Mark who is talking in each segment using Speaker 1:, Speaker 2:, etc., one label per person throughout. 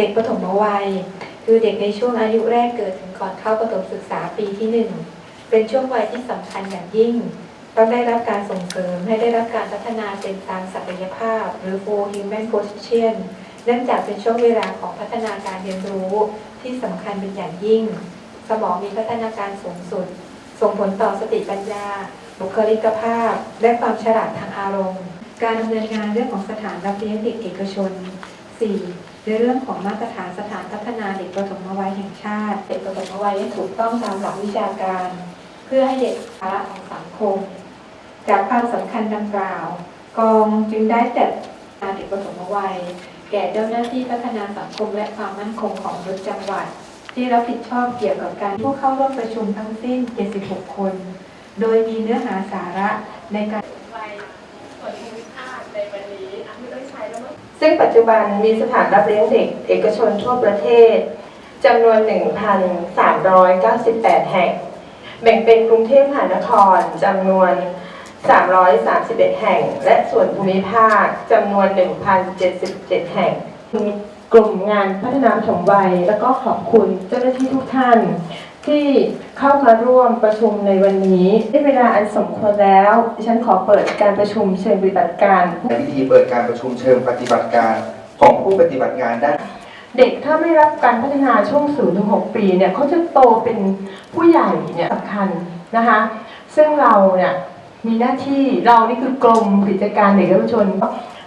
Speaker 1: เด็กปฐมวัย คือเด็กในช่วงอายุแรกเกิดถึงก่อนเข้าประถมศึกษาปีที่หนึ่งเป็นช่วงวัยที่สำคัญอย่างยิ่ง ต้องได้รับการส่งเสริมให้ได้รับการพัฒนาเต็มตามศักยภาพ หรือ full human potential เนื่องจากเป็นช่วงเวลาของพัฒนาการเรียนรู้ที่สำคัญเป็นอย่างยิ่ง สมองมีพัฒนาการสูงสุด ส่งผลต่อสติปัญญา บุคลิกภาพ และความฉลาดทางอารมณ์ การดำเนินงานเรื่องของสถานรับเลี้ยงเด็กเอกชน 4. ในเรื่องของมาตรฐานสถานพัฒนาเด็กปฐมวัยแห่งชาติ เด็กปฐมวัยให้ถูกต้องตามหลักวิชาการ เพื่อให้เด็กภาระของสังคม จากความสำคัญดังกล่าว กองจึงได้จัดงานเด็กปฐมวัย แก่เจ้าหน้าที่พัฒนาสังคมและความมั่นคงของมนุษย์จังหวัด ที่รับผิดชอบเกี่ยวกับการผู้เข้าร่วมประชุมทั้งสิ้น 76 คน โดยมีเนื้อหาสาระในการ
Speaker 2: ไปส่วนภูมิภาคในวันนี้อะไม่ต้องใช้แล้วมั้ง
Speaker 3: ซึ่งปัจจุบันมีสถานรับเลี้ยงเด็ก เอกชนทั่วประเทศจำนวน 1,398 แห่ง แบ่งเป็นกรุงเทพมหานครจำนวน 331 แห่ง และส่วนภูมิภาคจำนวน 1,077 แห่งมีกลุ่มงานพัฒนาปฐมวัย แล้วก็ขอบคุณเจ้าหน้าที่ทุกท่าน ที่เข้ามาร่วมประชุมในวันนี้ได้เวลาอันสมควรแล้วดิฉันขอเปิดการประชุมเชิงปฏิบัติการ
Speaker 4: ในพิธีเปิดการประชุมเชิงปฏิบัติการของผู้ปฏิบัติงานด้าน
Speaker 3: เด็กถ้าไม่รับการพัฒนาช่วง0ถึง6ปีเนี่ยเขาจะโตเป็นผู้ใหญ่เนี่ยสำคัญนะคะซึ่งเราเนี่ยมีหน้าที่เรานี่คือกรมกิจการเด็กและเยาวชน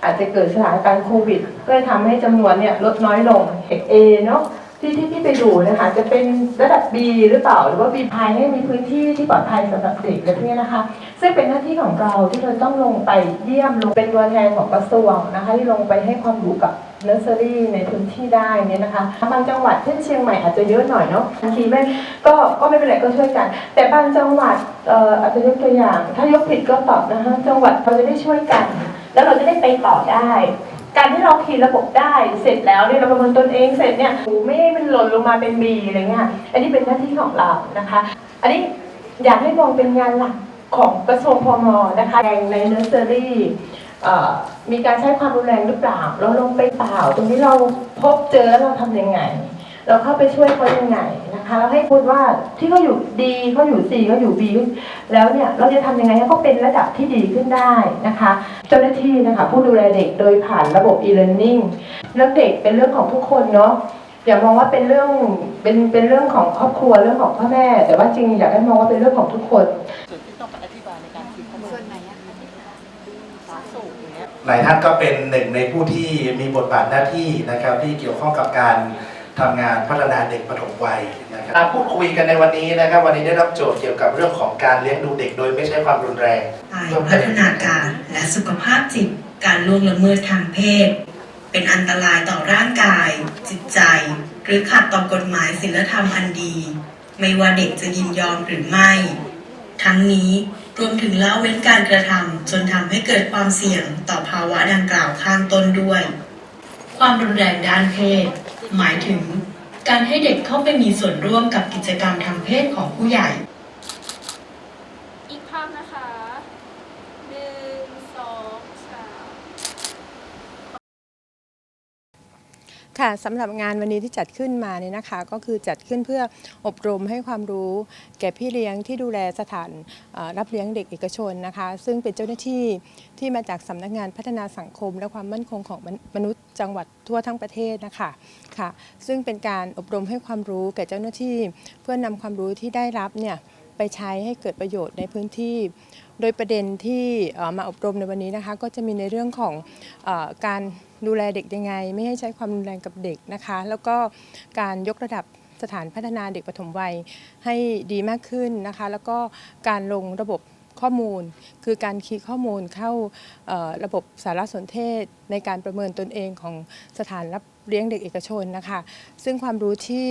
Speaker 3: อาจจะเกิดสถานการณ์โควิด ก็เลยทำให้จำนวนเนี่ยลดน้อยลงเด็ก A เนาะ ที่ที่ที่ไปดูนะคะ จะเป็นระดับ B หรือเปล่า หรือว่า B ภายให้มีพื้นที่ที่ปลอดภัยสำหรับเด็กอะไรพวกนี้นะคะ ซึ่งเป็นหน้าที่ของเราที่เราต้องลงไปเยี่ยมลงเป็นตัวแทนของกระทรวงนะคะ ที่ลงไปให้ความรู้กับเนอร์เซอรี่ในพื้นที่ได้เนี่ยนะคะบางจังหวัดเช่นเชียงใหม่อาจจะเยอะหน่อยเนาะบางทีไม่ก็ก็ไม่เป็นไรก็ช่วยกัน แต่บางจังหวัดเอ่ออาจจะยกตัวอย่าง ถ้ายกผิดก็ตอบนะคะจังหวัดเราจะได้ช่วยกัน แล้วเราจะได้ไปต่อได้ การที่เราคีย์ระบบได้เสร็จแล้วเนี่ยเราประเมินตนเองเสร็จเนี่ยหูไม่ให้มันหล่นลงมาเป็นบีอะไรเงี้ยอันนี้เป็นหน้าที่ของเรานะคะ อันนี้อยากให้มองเป็นงานหลักของกระทรวงพมนะคะแรงในเนอร์เซอรี่มีการใช้ความรุนแรงหรือเปล่าเราลงไปเปล่า ตรงนี้เราพบเจอแล้วเราทำยังไง เราเข้าไปช่วยเขายังไงนะคะแล้วให้พูดว่าที่เขาอยู่ดีเขาอยู่ C เขาอยู่ B แล้วเนี่ยเราจะทำยังไงให้เขาเป็นระดับที่ดีขึ้นได้นะคะเจ้าหน้าที่นะคะผู้ดูแลเด็กโดยผ่านระบบ e-learning เรื่องเด็กเป็นเรื่องของทุกคนเนาะอย่ามองว่าเป็นเรื่องเป็นเป็นเรื่องของครอบครัวเรื่องของพ่อแม่ แต่ว่าจริงอยากให้มองว่าเป็นเรื่องของทุกคน
Speaker 5: ส่วนที่ต้องอธิบายในการคิดข้อมูลส่วนไหนอะคะสาสูงอย่างเงี้ย
Speaker 6: หลายท่านก็เป็นหนึ่งในผู้ที่มีบทบาทหน้าที่นะครับที่เกี่ยวข้องกับการ ทำงานพัฒนาเด็กปฐมวัยนะครับมาพูดคุยกันในวันนี้นะครับ วันนี้ได้รับโจทย์เกี่ยวกับเรื่องของการเลี้ยงดูเด็กโดยไม่ใช้ความรุนแรง
Speaker 7: ฝ่ายพัฒนาการและสุขภาพจิตการล่วงละเมิดทางเพศ เป็นอันตรายต่อร่างกาย จิตใจ หรือขัดต่อกฎหมายศีลธรรมอันดี ไม่ว่าเด็กจะยินยอมหรือไม่ ทั้งนี้รวมถึงละเว้นการกระทำจนทำให้เกิดความเสี่ยงต่อภาวะดังกล่าวข้างต้นด้วย ความรุนแรงด้านเพศ หมายถึง การให้เด็กเข้าไปมีส่วนร่วมกับกิจกรรมทางเพศของผู้ใหญ่
Speaker 2: อีกภาพนะคะหนึ่งสองสาม
Speaker 8: ค่ะสำหรับงานวันนี้ที่จัดขึ้นมาเนี่ยนะคะ ก็คือจัดขึ้นเพื่ออบรมให้ความรู้ แก่พี่เลี้ยงที่ดูแลสถานรับเลี้ยงเด็กเอกชนนะคะ ซึ่งเป็นเจ้าหน้าที่ที่มาจากสำนักงานพัฒนาสังคม และความมั่นคงของมนุษย์จังหวัดทั่วทั้งประเทศนะคะค่ะ ซึ่งเป็นการอบรมให้ความรู้แก่เจ้าหน้าที่ เพื่อนำความรู้ที่ได้รับเนี่ยไปใช้ให้เกิดประโยชน์ในพื้นที่ โดยประเด็นที่มาอบรมในวันนี้นะคะ ก็จะมีในเรื่องของอการ ดูแลเด็กยังไง ไม่ให้ใช้ความรุนแรงกับเด็กนะคะ แล้วก็การยกระดับสถานพัฒนาเด็กปฐมวัยให้ดีมากขึ้นนะคะ แล้วก็การลงระบบข้อมูล คือการคีย์ข้อมูลเข้าระบบสารสนเทศในการประเมินตนเองของสถานรับเลี้ยงเด็กเอกชนนะคะ ซึ่งความรู้ที่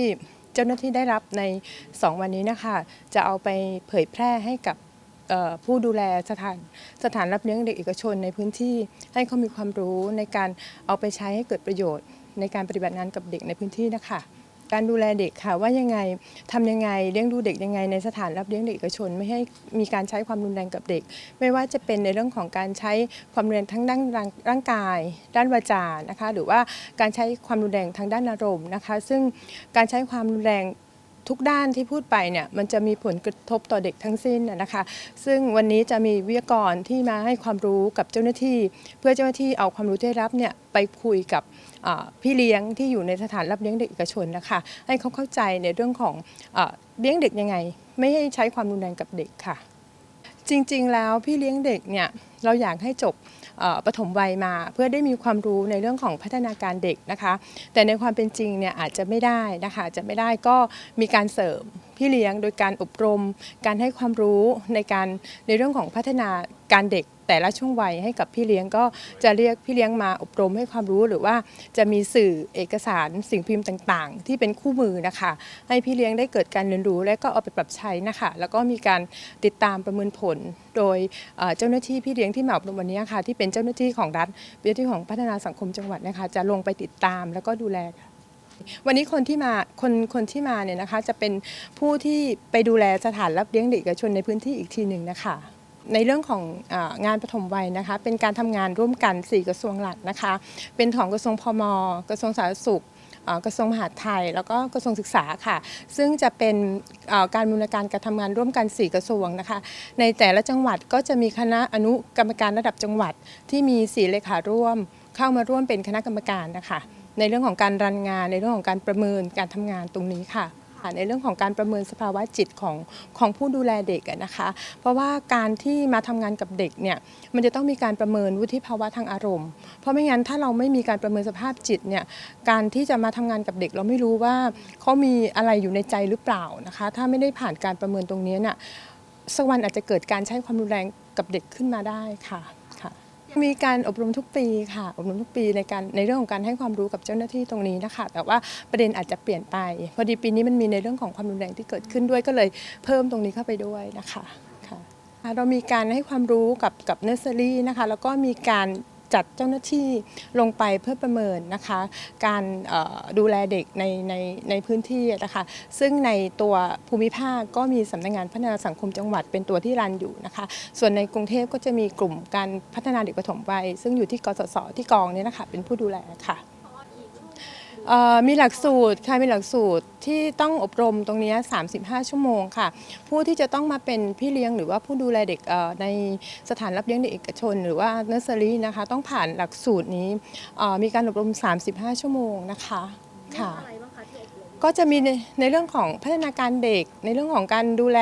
Speaker 8: เจ้าหน้าที่ได้รับใน 2 วันนี้นะคะ จะเอาไปเผยแพร่ให้กับ ผู้ดูแลสถานสถานรับเลี้ยงเด็กเอกชนในพื้นที่ให้เขามีความรู้ในการเอาไปใช้ให้เกิดประโยชน์ ในการปฏิบัติงานกับเด็กในพื้นที่นะคะ
Speaker 3: การดูแลเด็กค่ะว่ายังไงทำยังไงเลี้ยงดูเด็กยังไงในสถานรับเลี้ยงเด็กเอกชน ไม่ให้มีการใช้ความรุนแรงกับเด็ก ไม่ว่าจะเป็นในเรื่องของการใช้ความรุนแรงทั้งด้านร่างกาย ด้านวาจานะคะหรือว่าการใช้ความรุนแรงทางด้านอารมณ์นะคะ ซึ่งการใช้ความรุนแรง ทุกด้านที่พูดไปเนี่ยมันจะมีผลกระทบต่อเด็กทั้งสิ้นนะคะ ซึ่งวันนี้จะมีวิทยากรที่มาให้ความรู้กับเจ้าหน้าที่ เพื่อเจ้าหน้าที่เอาความรู้ที่ได้รับเนี่ยไปคุยกับพี่เลี้ยงที่อยู่ในสถานรับเลี้ยงเด็กเอกชนนะคะ ให้เขาเข้าใจในเรื่องของอเลี้ยงเด็กยังไง ไม่ให้ใช้ความรุนแรงกับเด็กค่ะ จริง ๆ แล้วพี่เลี้ยงเด็กเนี่ยเราอยากให้จบปฐมวัยมาเพื่อได้มีความรู้ในเรื่องของพัฒนาการเด็กนะคะ แต่ในความเป็นจริงเนี่ยอาจจะไม่ได้นะคะ จะไม่ได้ก็มีการเสริมพี่เลี้ยงโดยการอบรม การให้ความรู้ในการในเรื่องของพัฒนาการเด็ก แต่ละช่วงวัยให้กับพี่เลี้ยงก็จะเรียกพี่เลี้ยงมาอบรมให้ความรู้หรือว่าจะมีสื่อเอกสารสิ่งพิมพ์ต่างๆ ที่เป็นคู่มือนะคะ ให้พี่เลี้ยงได้เกิดการเรียนรู้และก็เอาไปปรับใช้นะคะ แล้วก็มีการติดตามประเมินผล โดยเจ้าหน้าที่พี่เลี้ยงที่มาอบรมวันนี้ค่ะที่เป็นเจ้าหน้าที่ของรัฐเจ้าหน้าที่ของพัฒนาสังคมจังหวัดนะคะ จะลงไปติดตามแล้วก็ดูแลวันนี้คนที่มาคนคนที่มาเนี่ยนะคะ จะเป็นผู้ที่ไปดูแลสถานรับเลี้ยงเด็กเอกชนในพื้นที่อีกทีหนึ่งนะคะ ในเรื่องของงานปฐมวัยนะคะเป็นการทำงานร่วมกัน 4 กระทรวงหลักนะคะ เป็นของกระทรวงพม กระทรวงสาธารณสุขกระทรวงมหาดไทย แล้วก็กระทรวงศึกษาค่ะ ซึ่งจะเป็นการบูรณาการการทำงานร่วมกัน 4 กระทรวงนะคะ ในแต่ละจังหวัดก็จะมีคณะอนุกรรมการระดับจังหวัดที่มีสีเลขาร่วม เข้ามาร่วมเป็นคณะกรรมการนะคะ ในเรื่องของการรันงานในเรื่องของการประเมินการทำงานตรงนี้ค่ะ ในเรื่องของการประเมินสภาวะจิตของของผู้ดูแลเด็กนะคะ เพราะว่าการที่มาทำงานกับเด็กเนี่ยมันจะต้องมีการประเมินวุฒิภาวะทางอารมณ์ เพราะไม่งั้นถ้าเราไม่มีการประเมินสภาพจิตเนี่ยการที่จะมาทำงานกับเด็ก เราไม่รู้ว่าเขามีอะไรอยู่ในใจหรือเปล่านะคะ ถ้าไม่ได้ผ่านการประเมินตรงนี้น่ะสักวันอาจจะเกิดการใช้ความรุนแรงกับเด็กขึ้นมาได้ค่ะ มีการอบรมทุกปีค่ะ อบรมทุกปีในการในเรื่องของการให้ความรู้กับเจ้าหน้าที่ตรงนี้นะคะ แต่ว่าประเด็นอาจจะเปลี่ยนไป พอดีปีนี้มันมีในเรื่องของความรุนแรงที่เกิดขึ้นด้วยก็เลยเพิ่มตรงนี้เข้าไปด้วยนะคะค่ะเรามีการให้ความรู้กับกับเนอร์เซอรี่นะคะ แล้วก็มีการ จัดเจ้าหน้าที่ลงไปเพื่อประเมินนะคะ การดูแลเด็กในในในพื้นที่นะคะซึ่งในตัวภูมิภาคก็มีสำนักงานพัฒนาสังคมจังหวัดเป็นตัวที่รันอยู่นะคะ ส่วนในกรุงเทพก็จะมีกลุ่มการพัฒนาเด็กปฐมวัยซึ่งอยู่ที่กสศที่กองเนี่ยนะคะเป็นผู้ดูแลค่ะ เอ่อมีหลักสูตรค่ะมีหลักสูตรที่ต้องอบรมตรงเนี้ย35 ชั่วโมงค่ะ ผู้ที่จะต้องมาเป็นพี่เลี้ยงหรือว่าผู้ดูแลเด็กเอ่อในสถานรับเลี้ยงเด็กเอกชน หรือว่าเนอร์เซอรี่นะคะ ต้องผ่านหลักสูตรนี้เอ่อมีการอบรม 35 ชั่วโมงนะคะค่ะ ก็จะมีในในเรื่องของพัฒนาการเด็ก ในเรื่องของการดูแล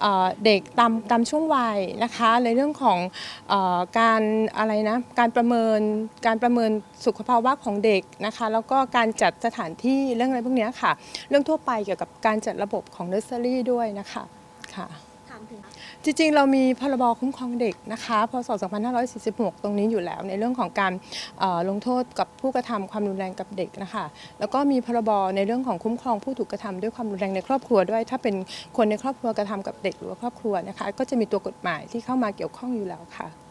Speaker 3: เอ่อเด็กตามตามช่วงวัยนะคะ ในเรื่องของเออการอะไรนะการประเมินการประเมินสุขภาวะของเด็กนะคะ แล้วก็การจัดสถานที่เรื่องอะไรพวกเนี้ยค่ะ เรื่องทั่วไปเกี่ยวกับการจัดระบบของเนอร์เซอรี่ด้วยนะคะค่ะ จริงๆ เรามีพรบคุ้มครองเด็กนะคะพศ 2546 ตรงนี้อยู่แล้ว ในเรื่องของการลงโทษกับผู้กระทำความรุนแรงกับเด็กนะคะ แล้วก็มีพรบในเรื่องของคุ้มครองผู้ถูกกระทำด้วยความรุนแรงในครอบครัวด้วย ถ้าเป็นคนในครอบครัวกระทำกับเด็กหรือว่าครอบครัวนะคะ ก็จะมีตัวกฎหมายที่เข้ามาเกี่ยวข้องอยู่แล้วค่ะ